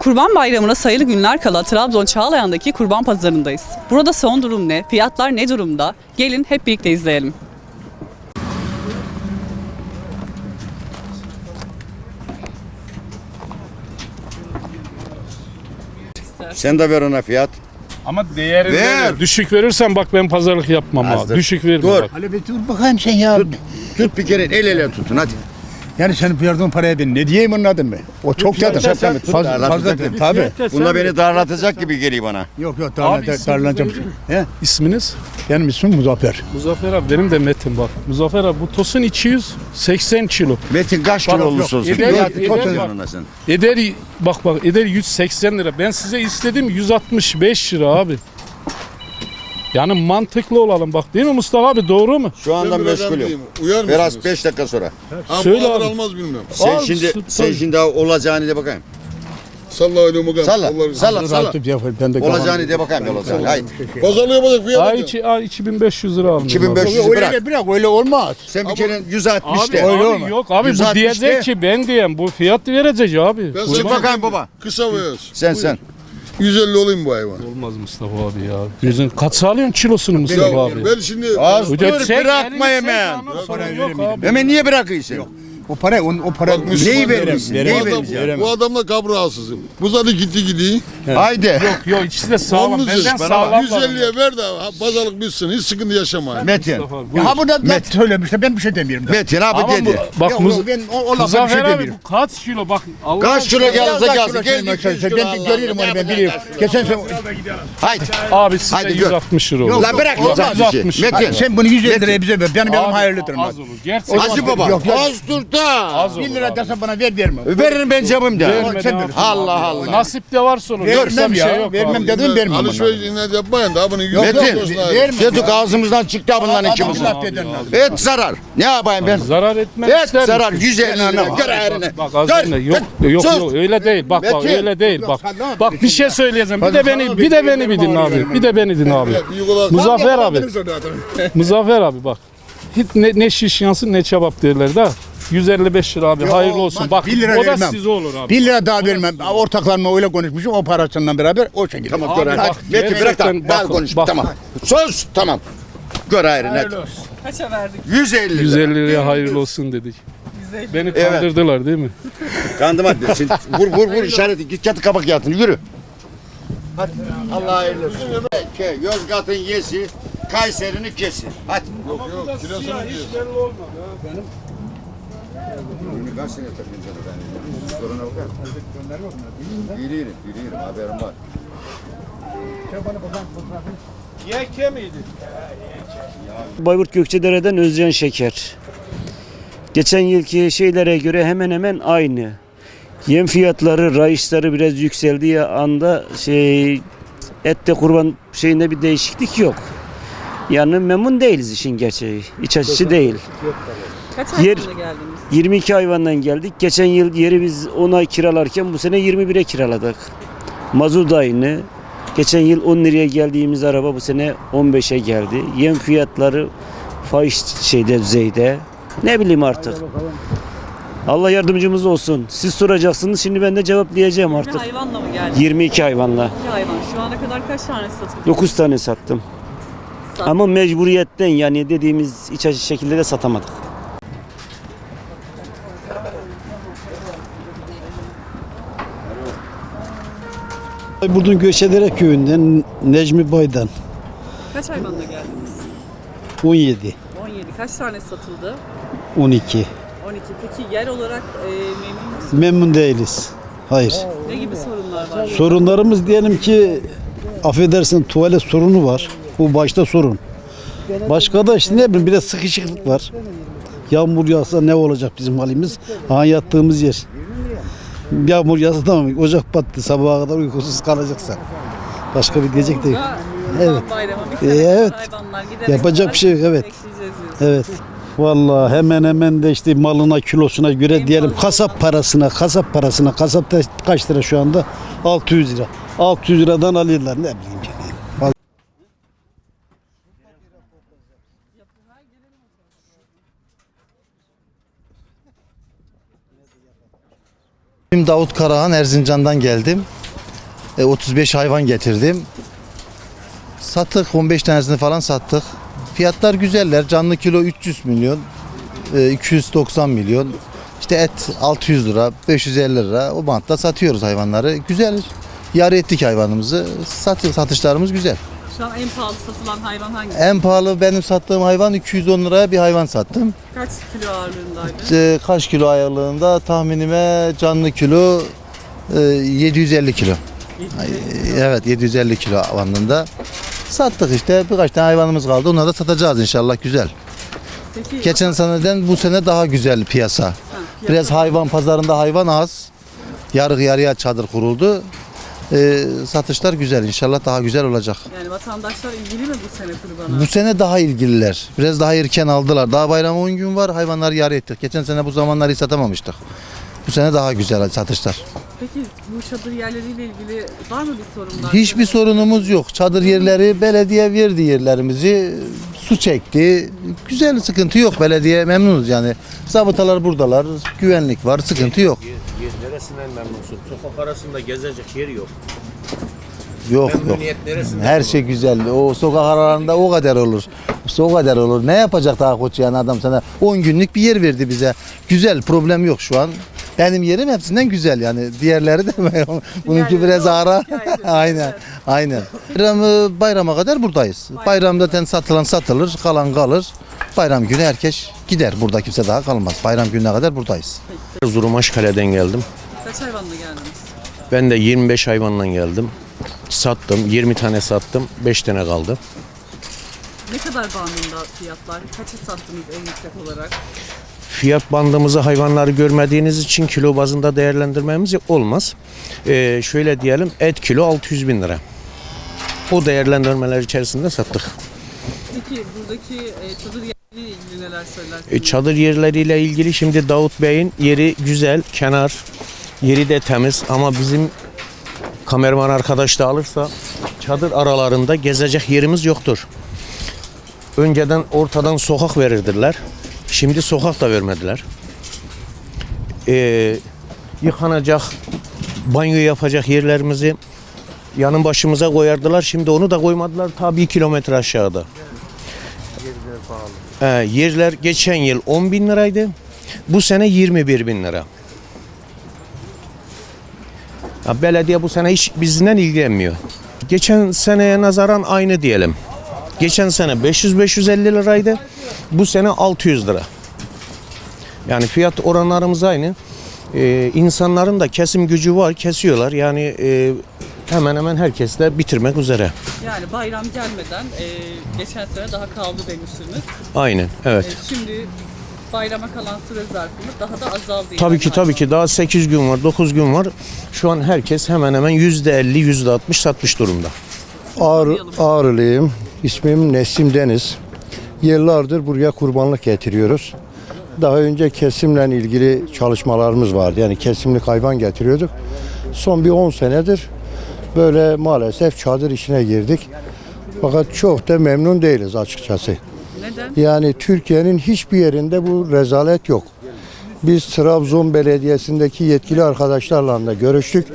Kurban Bayramı'na sayılı günler kala Trabzon Çağlayan'daki kurban pazarındayız. Burada son durum ne? Fiyatlar ne durumda? Gelin hep birlikte izleyelim. Sen de ver ona fiyat. Ama değerini Ver. Düşük verirsen bak ben pazarlık yapmam Azdır. abi. Düşük verme Dur. bak. Ali bir dur bakayım sen ya. Tut, tut bir kere el ele tutun hadi. Yani senin verdiğin paraya ben ne diyeyim anladın mı? O çok zaten. sen mi? Tut, Fazla, fazla darlatacak tabii. Bunda beni darlatacak gibi geliyor bana. Yok yok isim darlanacak. He? İsminiz? Benim ismim Muzaffer. Muzaffer abi benim de Metin bak. Muzaffer abi bu tosun 280 kilo. Metin kaç kilo olursa olsun. eder, eder, sen. Eder bak bak eder 180 lira. Ben size istedim 165 lira abi. Yani mantıklı olalım bak değil mi Mustafa abi doğru mu? Şu anda Ben biraz meşgulüm. diyeyim. Uyar Biraz mısınız? 5 dakika sonra. Ha, Söyle alır abi. almaz bilmiyorum. Sen Al, şimdi su- sen şimdi daha olacağını de bakayım. Salla öyle mugan. Salla, Kolları- salla, salla. Olacağını de bakayım olacağını. Haydi. Pazarlığı yapacak fiyat. Ay, alacak. içi, ay 2500 lira aldım. 2500 Öyle, bırak. öyle bırak öyle olmaz. Sen bir kere 160 Abi, de. Öyle abi olma. yok abi bu 160 diyecek de. ki ben diyeyim bu fiyat verecek abi. Ben Çık sana bakayım baba. kısa ve öz. Sen sen. 150 olayım bu hayvan. Olmaz Mustafa abi ya. Yüzün kaç alıyorsun kilosunu Mustafa Ya, abi? ben şimdi Az dur çek, bırakma elini çek, hemen. anam, sorun Parayı yok veremeydim. abi. Hemen niye bırakıyorsun? O para, o, o para Bak, Müslüman Neyi vermişsin? veremem. Neyi bu, adam, bu adamla kab rahatsızım. Bu zaten gitti gidiyor. Haydi. Yok yok ikisi de sağlam. Onun için Benden sağlam. 150'ye ver de ha, pazarlık bitsin. Hiç sıkıntı yaşamayın. Metin. Mustafa buyur. Ha bu da Met- net söylemişler ben bir şey demiyorum. da. Metin abi Ama dedi. bu, bak Yok, Muz- ben o, o lafa bir Muzaffer şey abi demiyorum. bu kaç kilo bak. Allah Kaç kilo gelirse gelsin. kilo Gel 200 kilo Ben Allah görüyorum onu ben biliyorum. Geçen sene Haydi. Abi size Hadi gör. 160 lira olur. Yok, La bırak olmaz. 160. Metin. Sen bunu 150 Metin. liraya bize ver. Benim yanım Abi, hayırlıdır. Az olur. Gerçekten. Hacı baba. Yok, yok. Az dur da. Az olur 1 lira dese bana ver verme. Veririm ben cebimde. Verme sen ne ver. yapsın Allah? Allah. Nasip de varsa olur. Yoksa Vermem bir ya. şey yok vermem abi. dedim vermem. Alışveriş inat yapmayın da bunu Yok, Metin. olsun abi. Dedik ağzımızdan çıktı bunların Adam ikimizin. laf eden lazım. Et zarar. Ne yapayım ben? Zarar etmez. Et ister zarar. misin? 150 lira. Gör Bak, eline. Bak az Gör. önce yok Gör. yok Sus. yok öyle değil. Bak bak Metin. öyle değil. Bak sen ne yapıyorsun? bak bir şey söyleyeceğim. Bir de beni bir de beni bir dinle abi. Bir de beni dinle abi. Büyük olan Muzaffer abi. Muzaffer abi bak. Hiç ne, ne şiş yansın ne çabap derler de. 155 lira abi Yok, hayırlı olsun. Bak Bir lira o da vermem. size olur abi. 1 lira daha vermem. Ortaklarımla öyle konuşmuşum. O parasından beraber o şekilde. Tamam Abi gör bak, Metin bırak da. gerçekten Daha bak, konuş. bak. Tamam. Sus. Tamam. Gör ayrı Kaça verdik? 150 lira. 150 liraya hayırlı olsun dedik. Beni Evet. kandırdılar değil mi? Kandım hadi. Şimdi vur vur vur işareti. Git çatı kabak yatın. Yürü. Hadi. Allah hayırlı olsun. Ke, Yozgat'ın yesi, Kayseri'nin kesi. Hadi. yok yok. Kilosunu diyorsun. Ürünü kaç sene takayım sana ben? Soruna bakar. Bilirim, bilirim. Haberim var. Bayburt Gökçedere'den Özcan Şeker. Geçen yılki şeylere göre hemen hemen aynı. Yem fiyatları, rayışları biraz yükseldiği anda şey ette kurban şeyinde bir değişiklik yok. Yani memnun değiliz işin gerçeği. İç açıcı değil. Kaç Yer- geldiniz? 22 hayvandan geldik. Geçen yıl yeri biz 10'a kiralarken bu sene 21'e kiraladık. Mazot aynı. Geçen yıl 10 liraya geldiğimiz araba bu sene 15'e geldi. Yem fiyatları fahiş şeyde düzeyde. Ne bileyim artık. Allah yardımcımız olsun. Siz soracaksınız şimdi ben de cevaplayacağım artık. hayvanla mı geldiniz? 22 hayvanla. İki hayvan. Şu ana kadar kaç tane satıldı? 9 tane sattım. Ama mecburiyetten yani dediğimiz iç açıcı şekilde de satamadık. Buradan Göçedere köyünden Necmi Bay'dan Kaç hayvanla geldiniz? 17, 17. Kaç tane satıldı? 12. 12. Peki yer olarak e, memnun musunuz? Memnun değiliz. Hayır. Ne gibi sorunlar var? Sorunlarımız diyelim ki affedersin tuvalet sorunu var. Bu başta sorun. Başka da işte ne bileyim bir de sıkışıklık var. Yağmur yağsa ne olacak bizim halimiz? Ha yattığımız yer. Yağmur yağsa tamam ocak battı sabaha kadar uykusuz kalacaksa. Başka bir diyecek değil. Evet. Ee, sene evet. Yapacak bir şey yok, evet. Evet. Vallahi hemen hemen de işte malına kilosuna göre diyelim kasap parasına kasap parasına kasap kaç lira şu anda 600 lira 600 liradan alıyorlar ne bileyim yani. Benim Davut Karahan Erzincan'dan geldim. E, 35 hayvan getirdim. Sattık 15 tanesini falan sattık. Fiyatlar güzeller. Canlı kilo 300 milyon. e, 290 milyon. İşte et 600 lira, 550 lira. O bantta satıyoruz hayvanları. Güzel. Yar ettik hayvanımızı. Sat, satışlarımız güzel. Şu an en pahalı satılan hayvan hangisi? En pahalı benim sattığım hayvan 210 liraya bir hayvan sattım. Kaç kilo ağırlığındaydı? E, kaç kilo ayarlığında tahminime canlı kilo e, 750 kilo. Ay, Evet 750 kilo bandında. Sattık işte birkaç tane hayvanımız kaldı. Onları da satacağız inşallah güzel. Peki Geçen seneden bu sene daha güzel piyasa. Biraz hayvan pazarında hayvan az. Yarı yarıya çadır kuruldu. Ee, satışlar güzel inşallah daha güzel olacak. yani vatandaşlar ilgili mi bu sene kurbana? Bu sene daha ilgililer. Biraz daha erken aldılar. Daha bayram 10 gün var. Hayvanları yarı ettik. Geçen sene bu zamanları satamamıştık. Bu sene daha güzel satışlar. Peki bu çadır yerleriyle ilgili var mı bir sorunlar? Hiçbir sorunumuz yok. Çadır yerleri belediye verdi yerlerimizi. Su çekti. Güzel sıkıntı yok. Belediye memnunuz yani. Zabıtalar buradalar. Güvenlik var. Sıkıntı yok. Neresinden memnunsun? Sokak arasında gezecek yer yok. Yok yok. neresinden? Her şey güzel. O sokak aralarında o kadar olur. O kadar olur. Ne yapacak daha koç yani adam sana 10 günlük bir yer verdi bize. Güzel problem yok şu an. Benim yerim hepsinden güzel yani. Diğerleri de bununki biraz ara. aynen. Aynen. Bayramı, bayrama kadar buradayız. Bayram zaten satılan satılır, kalan kalır. Bayram günü herkes gider. Burada kimse daha kalmaz. Bayram gününe kadar buradayız. Erzurum Aşkale'den geldim. Kaç hayvanla geldiniz? Ben de 25 hayvanla geldim. Sattım. 20 tane sattım. 5 tane kaldı. Ne kadar bandında fiyatlar? Kaça sattınız en yüksek olarak? Fiyat bandımızı hayvanları görmediğiniz için kilo bazında değerlendirmemiz olmaz. Ee, şöyle diyelim et kilo 600 bin lira. O değerlendirmeler içerisinde sattık. Peki buradaki e, çadır E, çadır yerleriyle ilgili şimdi Davut Bey'in yeri güzel, kenar, yeri de temiz ama bizim kameraman arkadaş da alırsa çadır aralarında gezecek yerimiz yoktur. Önceden ortadan sokak verirdiler. Şimdi sokak da vermediler. E, yıkanacak, banyo yapacak yerlerimizi yanın başımıza koyardılar. Şimdi onu da koymadılar. Ta bir kilometre aşağıda. Ee, yerler geçen yıl 10 bin liraydı. Bu sene 21 bin lira. Ya belediye bu sene hiç bizden ilgilenmiyor. Geçen seneye nazaran aynı diyelim. Geçen sene 500-550 liraydı. Bu sene 600 lira. Yani fiyat oranlarımız aynı. Ee, insanların da kesim gücü var, kesiyorlar. Yani e, hemen hemen herkes de bitirmek üzere. Yani bayram gelmeden e, geçen sene daha kaldı demiştiniz. Aynen, evet. E, şimdi bayrama kalan süre zarfında daha da azaldı. yani Tabii ki tabii ki daha 8 gün var 9 gün var. Şu an herkes hemen hemen %50 %60 satmış durumda. Ağrı, Ağrılıyım. İsmim Nesim Deniz. Yıllardır buraya kurbanlık getiriyoruz. Daha önce kesimle ilgili çalışmalarımız vardı. Yani kesimlik hayvan getiriyorduk. Son bir 10 senedir böyle maalesef çadır işine girdik. Fakat çok da memnun değiliz açıkçası. Neden? Yani Türkiye'nin hiçbir yerinde bu rezalet yok. Biz Trabzon Belediyesi'ndeki yetkili arkadaşlarla da görüştük.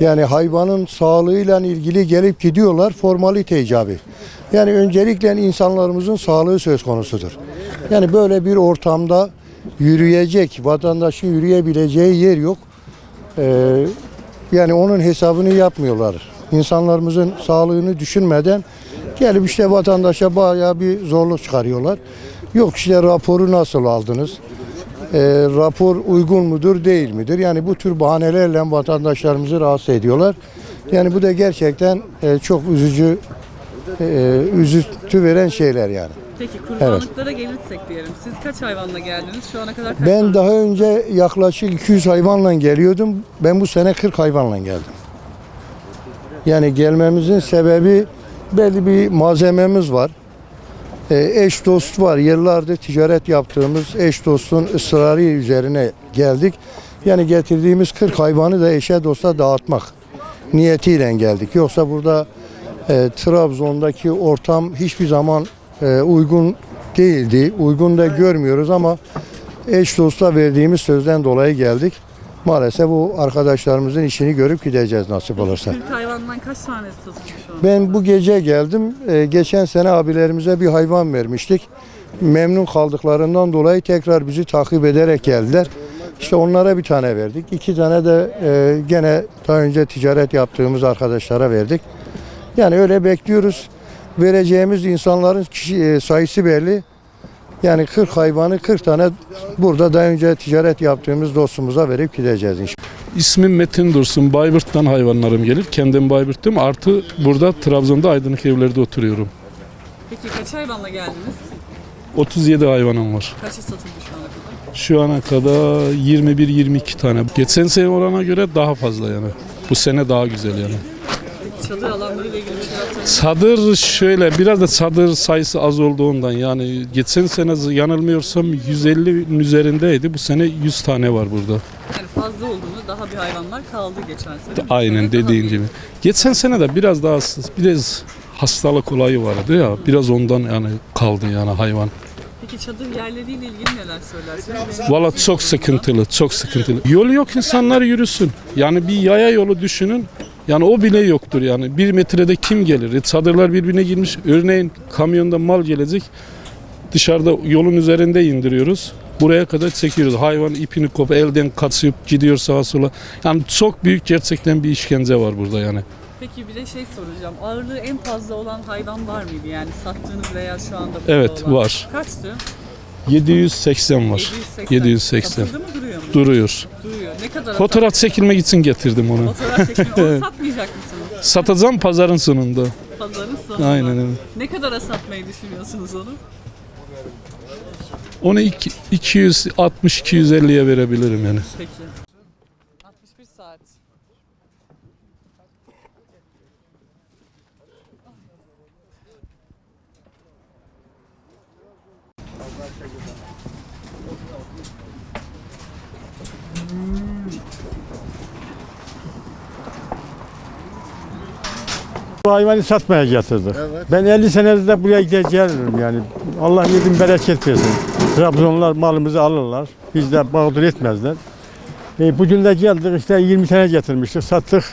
Yani hayvanın sağlığıyla ilgili gelip gidiyorlar formalite icabı. Yani öncelikle insanlarımızın sağlığı söz konusudur. Yani böyle bir ortamda yürüyecek, vatandaşın yürüyebileceği yer yok. Ee, yani onun hesabını yapmıyorlar. İnsanlarımızın sağlığını düşünmeden gelip işte vatandaşa bayağı bir zorluk çıkarıyorlar. Yok işte raporu nasıl aldınız? Ee, rapor uygun mudur değil midir? Yani bu tür bahanelerle vatandaşlarımızı rahatsız ediyorlar. Yani bu da gerçekten e, çok üzücü, e, üzüntü veren şeyler yani. Peki kurbanlıklara gelirsek diyelim. Siz kaç hayvanla geldiniz? Şu ana kadar kaç Ben tane? daha önce yaklaşık 200 hayvanla geliyordum. Ben bu sene 40 hayvanla geldim. Yani gelmemizin sebebi belli bir malzememiz var. Ee, eş dost var. Yıllardır ticaret yaptığımız eş dostun ısrarı üzerine geldik. Yani getirdiğimiz 40 hayvanı da eşe dosta dağıtmak niyetiyle geldik. Yoksa burada e, Trabzon'daki ortam hiçbir zaman e, uygun değildi. Uygun da görmüyoruz ama eş dosta verdiğimiz sözden dolayı geldik. Maalesef bu arkadaşlarımızın işini görüp gideceğiz nasip olursa. Türk hayvandan kaç tanesi satılmış an? Ben bu gece geldim. Ee, geçen sene abilerimize bir hayvan vermiştik. Memnun kaldıklarından dolayı tekrar bizi takip ederek geldiler. İşte onlara bir tane verdik. İki tane de e, gene daha önce ticaret yaptığımız arkadaşlara verdik. Yani öyle bekliyoruz. Vereceğimiz insanların kişi, e, sayısı belli. Yani 40 hayvanı 40 tane burada daha önce ticaret yaptığımız dostumuza verip gideceğiz inşallah. İsmim Metin Dursun. Bayburt'tan hayvanlarım gelir. Kendim Bayburt'tum. Artı burada Trabzon'da Aydınlık evlerde oturuyorum. Peki kaç hayvanla geldiniz? 37 hayvanım var. Kaçı satıldı şu ana kadar? Şu ana kadar 21-22 tane. Geçen sene orana göre daha fazla yani. Bu sene daha güzel yani. Çadır alanlarıyla ilgili bir şeyler söyleyin. Çadır şöyle biraz da çadır sayısı az olduğundan yani geçen sene yanılmıyorsam 150'nin üzerindeydi. Bu sene 100 tane var burada. Yani fazla olduğunu daha bir hayvanlar kaldı geçen sene. Bu Aynen daha dediğin gibi. Geçen sene de biraz daha biraz hastalık olayı vardı ya. Biraz ondan yani kaldı yani hayvan. Peki çadır yerleriyle ilgili neler söylersiniz? Valla çok sıkıntılı, çok sıkıntılı. Yol yok insanlar yürüsün. Yani bir yaya yolu düşünün. Yani o bile yoktur yani. Bir metrede kim gelir? E, Çadırlar birbirine girmiş. Örneğin kamyonda mal gelecek. Dışarıda yolun üzerinde indiriyoruz. Buraya kadar çekiyoruz. Hayvan ipini kop elden kaçıp gidiyor sağa sola. Yani çok büyük gerçekten bir işkence var burada yani. Peki bir de şey soracağım. Ağırlığı en fazla olan hayvan var mıydı yani sattığınız veya şu anda burada Evet, olan? var. Kaçtı? 780 var. 780. 780. Satıldı mı duruyor mu? Duruyor. Duruyor. Ne kadar Fotoğraf çekilmek için getirdim onu. Fotoğraf çekimi. Onu satmayacak mısınız? Satacağım pazarın sonunda. Pazarın sonunda. Aynen öyle. Ne kadara satmayı düşünüyorsunuz onu? Onu iki- 260-250'ye verebilirim yani. Peki. 61 saat. Bu hayvanı satmaya getirdik. Ben 50 senedir de buraya gideceğim yani. Allah yedim bereket versin. Trabzonlular malımızı alırlar. Biz de mağdur etmezler. E, bugün de geldik işte 20 tane getirmiştik. Sattık.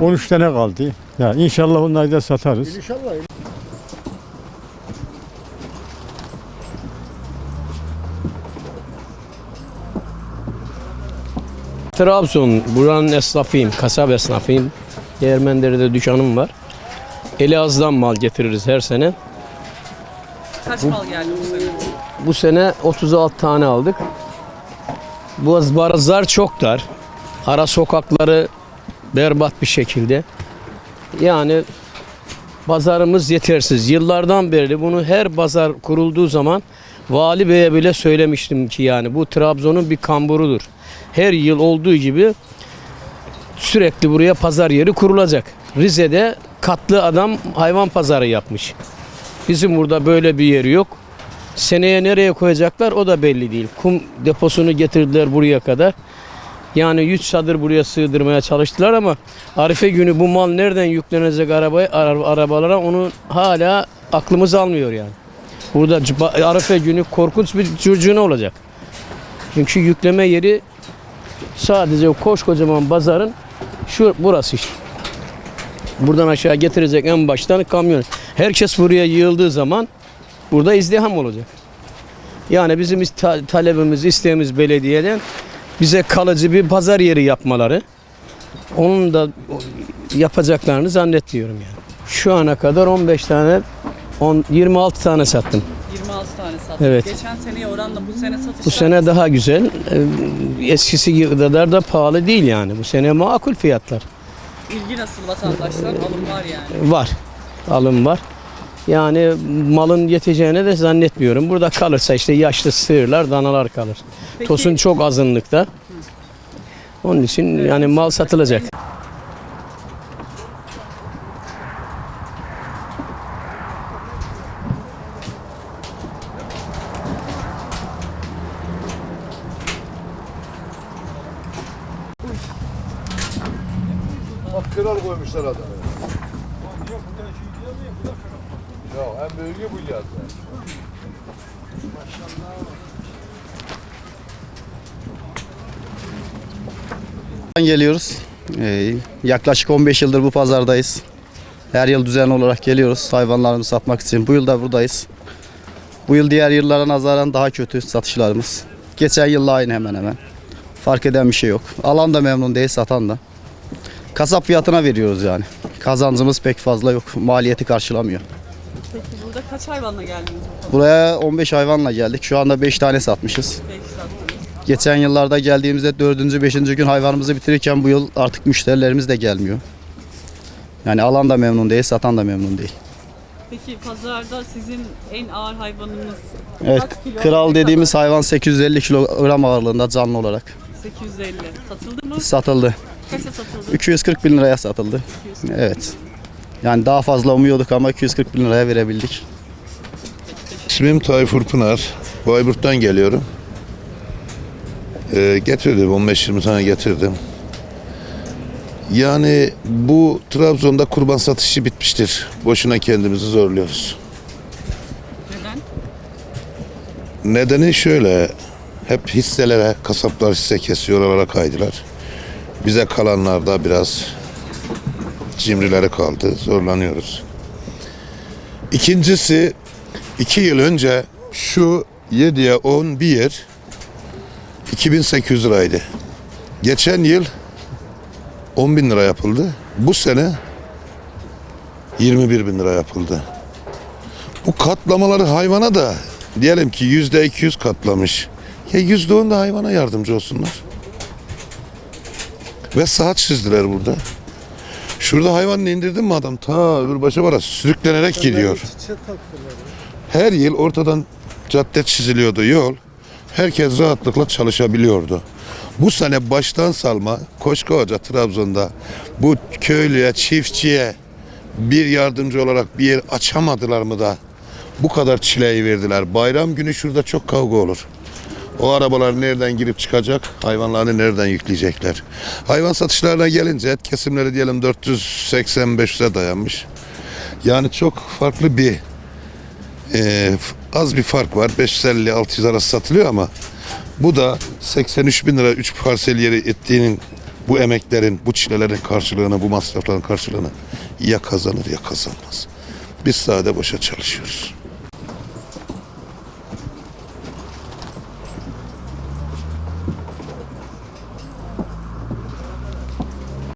13 tane kaldı. Ya inşallah onları da satarız. Trabzon, buranın esnafıyım, kasap esnafıyım. Değirmendere'de dükkanım var. Elazığ'dan mal getiririz her sene. Kaç mal geldi bu sene? Bu sene 36 tane aldık. Bu barazlar çok dar. Ara sokakları berbat bir şekilde. Yani pazarımız yetersiz. Yıllardan beri bunu her pazar kurulduğu zaman Vali Bey'e bile söylemiştim ki yani bu Trabzon'un bir kamburudur. Her yıl olduğu gibi sürekli buraya pazar yeri kurulacak. Rize'de katlı adam hayvan pazarı yapmış. Bizim burada böyle bir yeri yok. Seneye nereye koyacaklar o da belli değil. Kum deposunu getirdiler buraya kadar. Yani 100 çadır buraya sığdırmaya çalıştılar ama Arife günü bu mal nereden yüklenecek arabaya, ara- arabalara onu hala aklımız almıyor yani. Burada Arife günü korkunç bir curcuna olacak. Çünkü yükleme yeri sadece o koskocaman pazarın şu burası işte. Buradan aşağı getirecek en baştan kamyon. Herkes buraya yığıldığı zaman burada izdiham olacak. Yani bizim ista- talebimiz, isteğimiz belediyeden bize kalıcı bir pazar yeri yapmaları. Onun da yapacaklarını zannetmiyorum yani. Şu ana kadar 15 tane, 10, 26 tane sattım. 26 tane sattık. Evet. Geçen seneye oranla bu sene satışlar Bu sene daha güzel. Ee, Eskisi kadar da pahalı değil yani. Bu sene makul fiyatlar. ilgi nasıl vatandaşlar? Alım var yani. Var. Alım var. Yani malın yeteceğini de zannetmiyorum. Burada kalırsa işte yaşlı sığırlar, danalar kalır. Peki, Tosun çok azınlıkta. Onun için yani mal satılacak. Bak kral koymuşlar adamı. Ya en büyüğü bu zaten. Geliyoruz. Ee, yaklaşık 15 yıldır bu pazardayız. Her yıl düzenli olarak geliyoruz hayvanlarımızı satmak için. Bu yıl da buradayız. Bu yıl diğer yıllara nazaran daha kötü satışlarımız. Geçen yılla aynı hemen hemen. Fark eden bir şey yok. Alan da memnun değil, satan da. Kasap fiyatına veriyoruz yani. Kazancımız pek fazla yok. Maliyeti karşılamıyor. Peki burada kaç hayvanla geldiniz? Buraya 15 hayvanla geldik. Şu anda 5 tane satmışız. Sattınız. Geçen yıllarda geldiğimizde 4. 5. gün hayvanımızı bitirirken bu yıl artık müşterilerimiz de gelmiyor. Yani alan da memnun değil, satan da memnun değil. Peki pazarda sizin en ağır hayvanınız Evet, kaç kilo? kral dediğimiz hayvan 850 kilogram ağırlığında canlı olarak kadar? 850. Satıldı mı? satıldı. Kaça satıldı? 240 bin liraya satıldı. Evet. Yani daha fazla umuyorduk ama 240 bin liraya verebildik. İsmim Tayfur Pınar. Bayburt'tan geliyorum. Ee, getirdim 15-20 tane getirdim. Yani bu Trabzon'da kurban satışı bitmiştir. Boşuna kendimizi zorluyoruz. Neden? Nedeni şöyle. Hep hisselere kasaplar hisse kesiyor oralara kaydılar. Bize kalanlar da biraz cimrileri kaldı. Zorlanıyoruz. İkincisi iki yıl önce şu 7'ye 10 bir yer 2800 liraydı. Geçen yıl 10 bin lira yapıldı. Bu sene 21 bin lira yapıldı. Bu katlamaları hayvana da diyelim ki yüzde 200 katlamış. Ya yüzde 10 da hayvana yardımcı olsunlar. Ve saat çizdiler burada. Şurada hayvanını indirdin mi adam ta öbür başa var sürüklenerek gidiyor. Her yıl ortadan cadde çiziliyordu yol. Herkes rahatlıkla çalışabiliyordu. Bu sene baştan salma koskoca Trabzon'da bu köylüye, çiftçiye bir yardımcı olarak bir yer açamadılar mı da bu kadar çileyi verdiler. Bayram günü şurada çok kavga olur. O arabalar nereden girip çıkacak, hayvanlarını nereden yükleyecekler. Hayvan satışlarına gelince et kesimleri diyelim 480-500'e dayanmış. Yani çok farklı bir e, az bir fark var. 550-600 arası satılıyor ama bu da 83 bin lira 3 parsel yeri ettiğinin bu emeklerin, bu çilelerin karşılığını, bu masrafların karşılığını ya kazanır ya kazanmaz. Biz sade boşa çalışıyoruz.